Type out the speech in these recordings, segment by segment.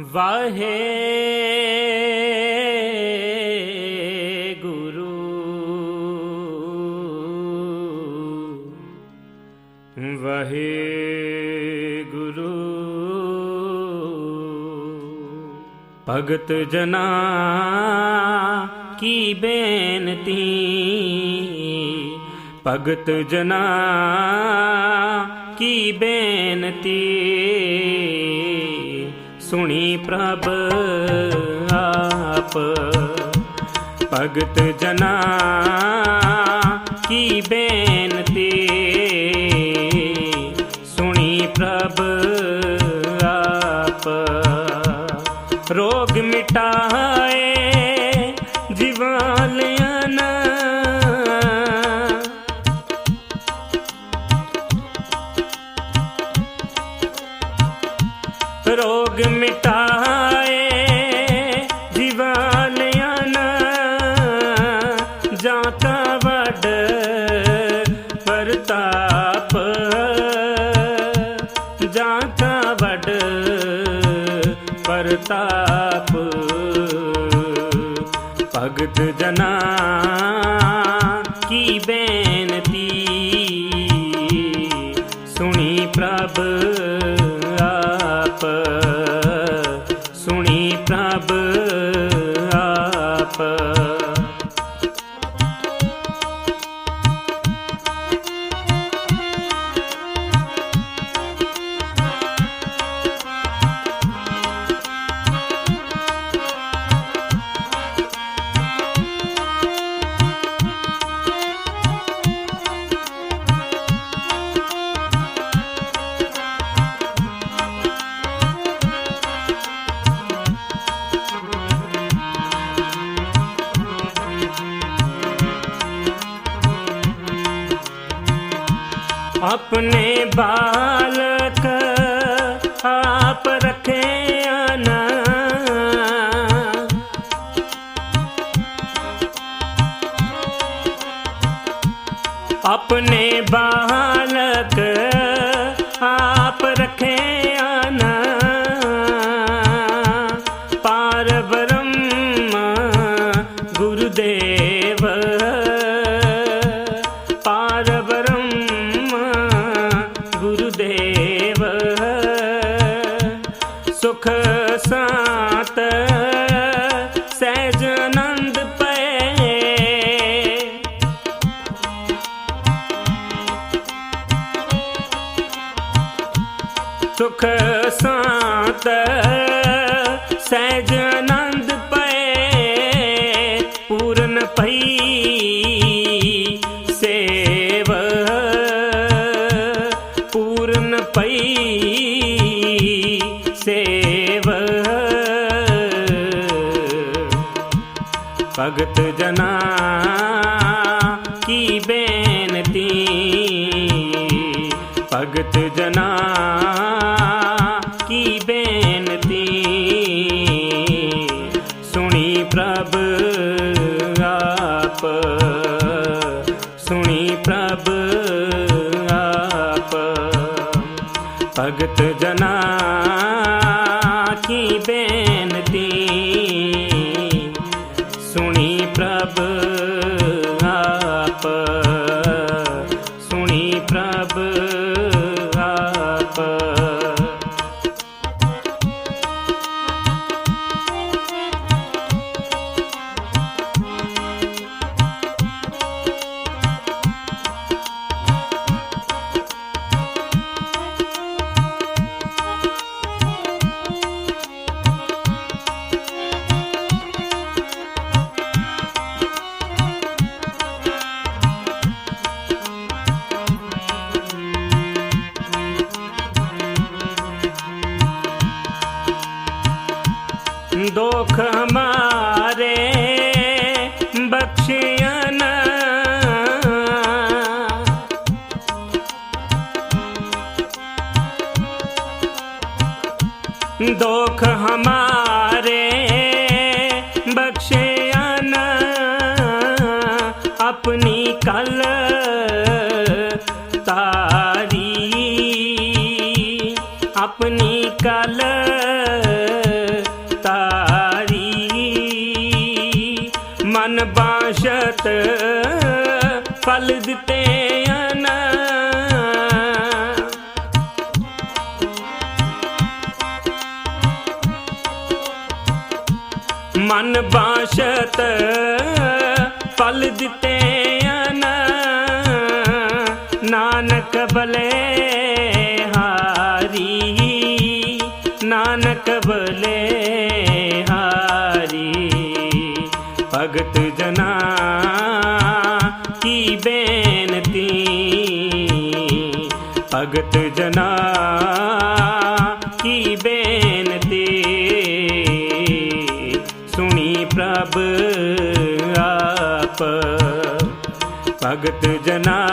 ਵਾਹੇ ਗੁਰੂ। ਵਾਹੇ ਗੁਰੂ। ਭਗਤ ਜਨਾ ਕੀ ਬੇਨਤੀ। ਭਗਤ ਜਨਾ ਕੀ ਬੇਨਤੀ। ਸੁਣੀ ਪ੍ਰਭ ਆਪ। ਭਗਤ ਜਨਾ ਕੀ ਬੇਨਤੀ? ਸੁਣੀ ਪ੍ਰਭ ਆਪ। ਰੋਗ ਮਿਟਾਏ ਪ੍ਰਤਾਪ ਜਾਂ ਤਾਂ ਵੱਡ ਪ੍ਰਤਾਪ। ਭਗਤ ਜਨਾ ਆਪਣੇ ਬਾਲਕ ਆਪ ਰੱਖਿਆ ਨਾ ਆਪਣੇ ਬਾਲਕ ਸੁਖ ਸਾਤ ਸਹਿਜ ਆਨੰਦ ਪਏ ਪੂਰਨ ਪਈ ਸੇਵ ਪੂਰਨ ਪਈ ਸੇਵ। ਭਗਤ ਭਗਤ ਜਨਾ ਕੀ ਬੇਨਤੀ? ਸੁਣੀ ਪ੍ਰਭ ਆਪ ਸੁਣੀ ਪ੍ਰਭ ਆਪ। ਭਗਤ ਜਨਾ दुख हमार ਮਨ ਬਾਸ਼ਤ ਫਲ ਦਿੱਤੇ ਅਨ ਨਾਨਕ ਬਲੇ ਹਾਰੀ ਨਾਨਕ ਆਪ। ਭਗਤ ਜਨਾ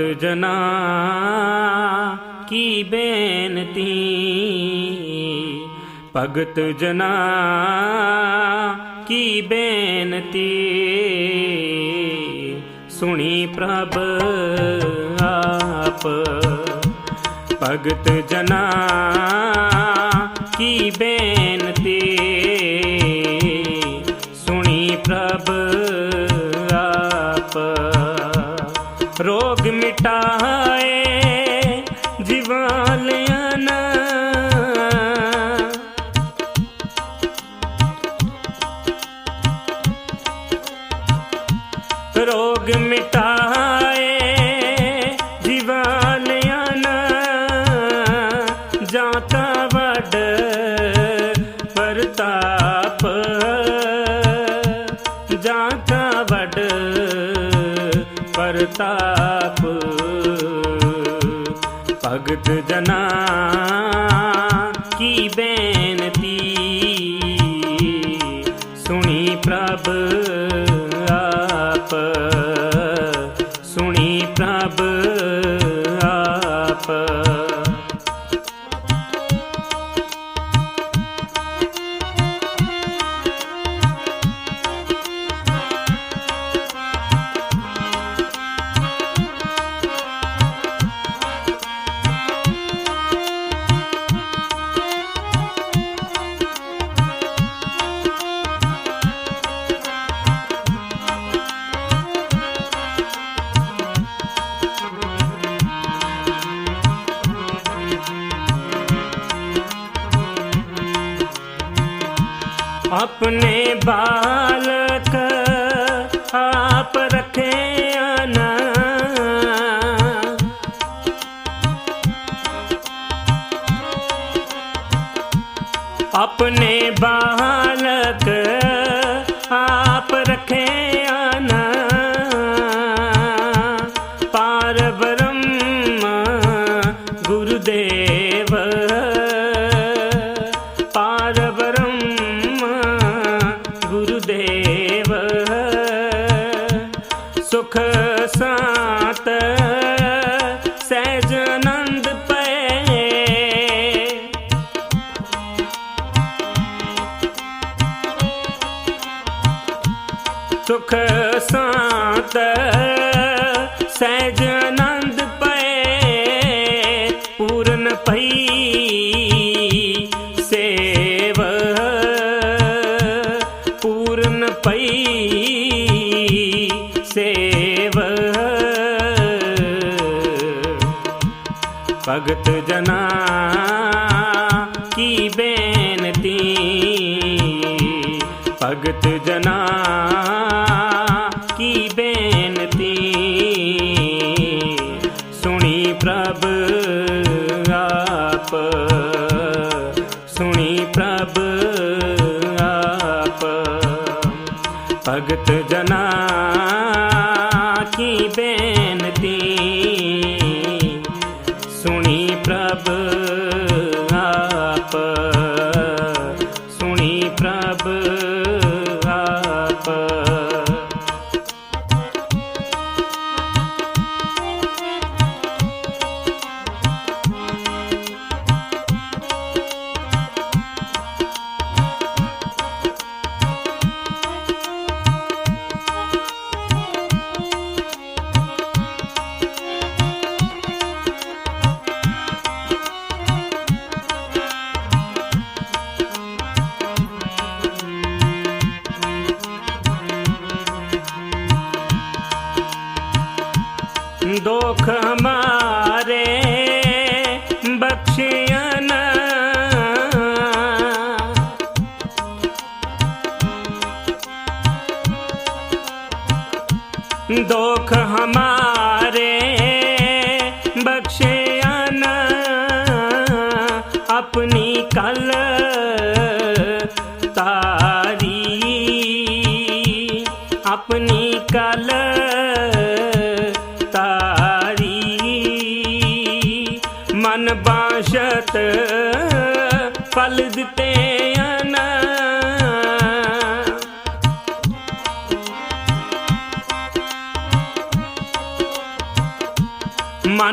ਭਗਤ ਜਨਾ ਕੀ ਬੇਨਤੀ? ਭਗਤ ਜਨਾ ਕੀ ਬੇਨਤੀ? ਸੁਣੀ ਪ੍ਰਭ ਆਪ। ਭਗਤ ਜਨਾ ਕੀ ਬੇਨਤੀ? ਰੋਗ ਮਿਟਾਏ ਪ੍ਰਤਾਪ। ਭਗਤ ਜਨਾ ਕੀ ਬੇਨਤੀ? ਸੁਣੀ ਪ੍ਰਭ। ਆਪਣੇ ਬਾਲਕ ਆਪ ਰੱਖੇ ਨਾ ਆਪਣੇ ਬਾਲਕ ਭਗਤ ਜਨਾ ਕੀ ਬੇਨਤੀ? ਭਗਤ ਜਨਾ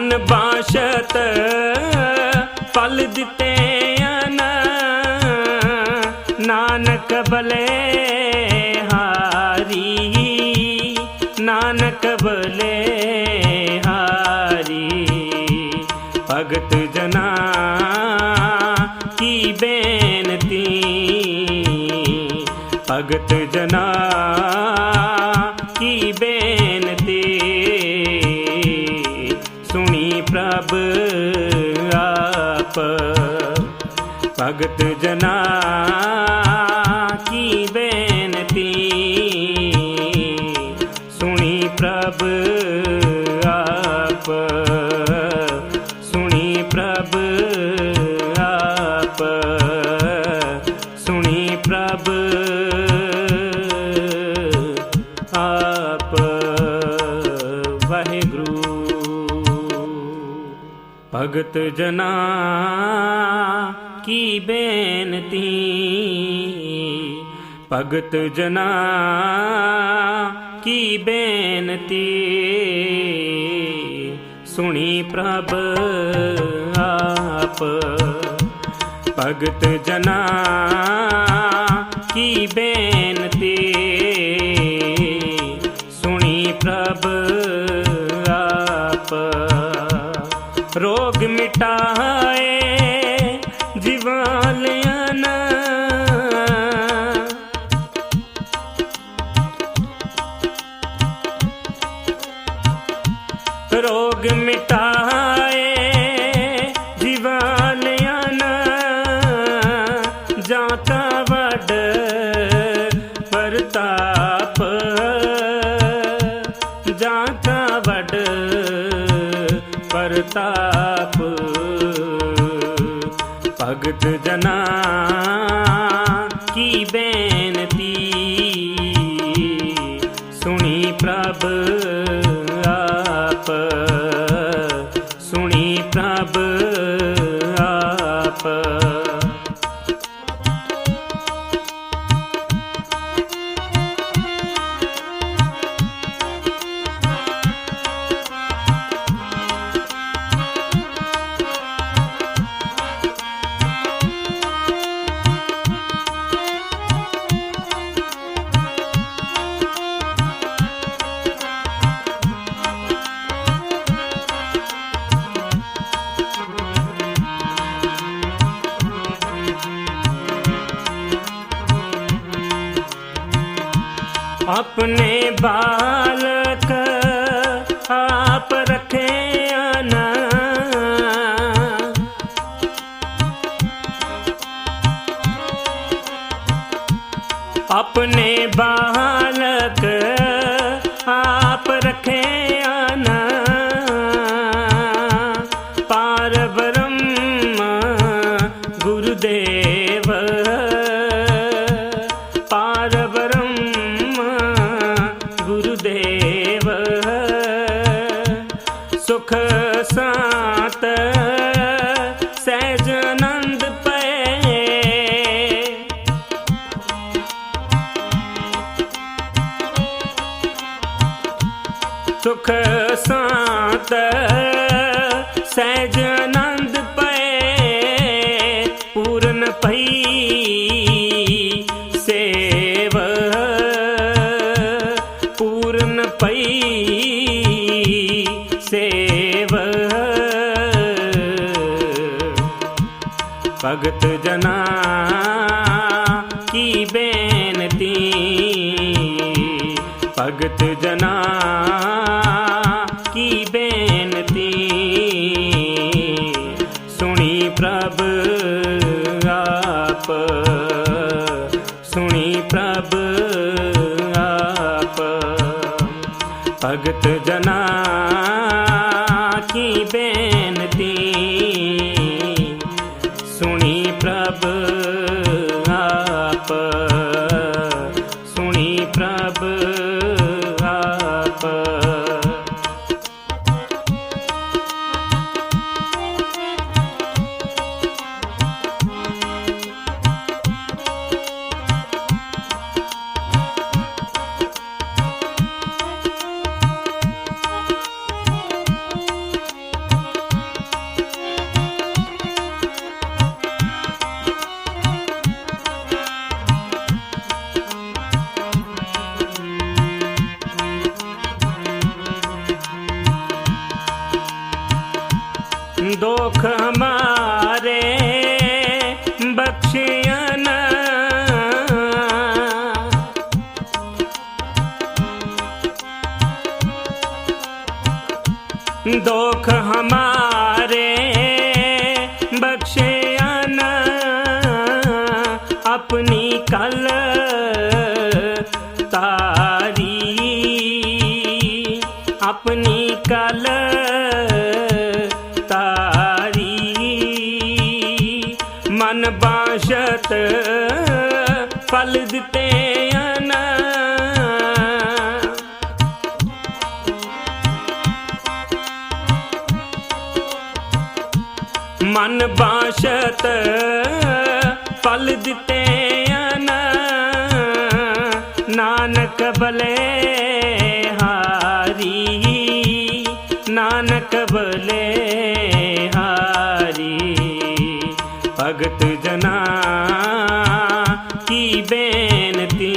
ਮਨ ਬਾਸ਼ਤ, ਫਲ ਦਿੱਤੇ ਅਨ ਨਾਨਕ ਬਲੇ ਹਾਰੀ, ਨਾਨਕ ਬਲੇ ਹਾਰੀ। ਭਗਤ ਜਨਾ, ਕੀ ਬੇਨਤੀ? ਭਗਤ ਜਨਾ ਭਗਤ ਜਨਾ ਕੀ ਬੇਨਤੀ? ਸੁਣੀ ਪ੍ਰਭ ਆਪ, ਸੁਣੀ ਪ੍ਰਭ ਆਪ, ਸੁਣੀ ਪ੍ਰਭ ਆਪ। ਵਾਹਿਗੁਰੂ। ਭਗਤ ਜਨਾ ਕੀ ਬੇਨਤੀ? ਭਗਤ ਜਨਾ, ਕੀ ਬੇਨਤੀ? ਸੁਣੀ ਪ੍ਰਭ ਆਪ। ਭਗਤ ਜਨਾ, ਕੀ ਬੇਨਤੀ? ਸੁਣੀ ਪ੍ਰਭ ਆਪ। ਰੋਗ ਮਿਟਾਏ ਪ੍ਰਤਾਪ। ਭਗਤ ਜਨਾ ਆਪਣੇ ਬਾਲਕ ਆਪ ਰੱਖੇ ਸੁਖ ਸਾਤ ਸਹਿਜ ਕੀ ਦੁਖ ਹਮਾਰੇ ਬਖਸ਼ਿਆ ਨਾ ਆਪਣੀ ਕਲ ਤਾਰੀ ਆਪਣੀ ਕਲ ਤਾਰੀ ਮਨ ਬਾਸ਼ਤ ਫਲ ਦਿੱਤੇ ਮਨ ਬਾਸ਼ਤ ਫਲ ਦਿੱਤੇ ਅਨ ਨਾਨਕ ਬਲੇ ਹਾਰੀ, ਨਾਨਕ ਬਲੇ ਹਾਰੀ। ਭਗਤ ਜਨਾ ਕੀ ਬੇਨਤੀ,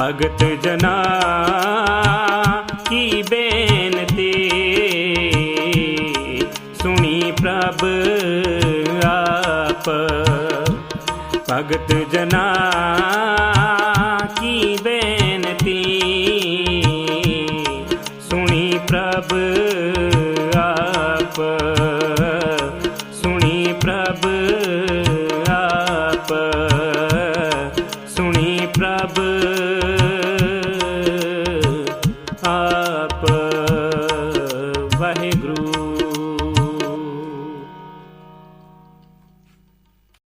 ਭਗਤ ਜਨਾ ਪ੍ਰਭ ਆਪ। ਭਗਤ ਜਨਾ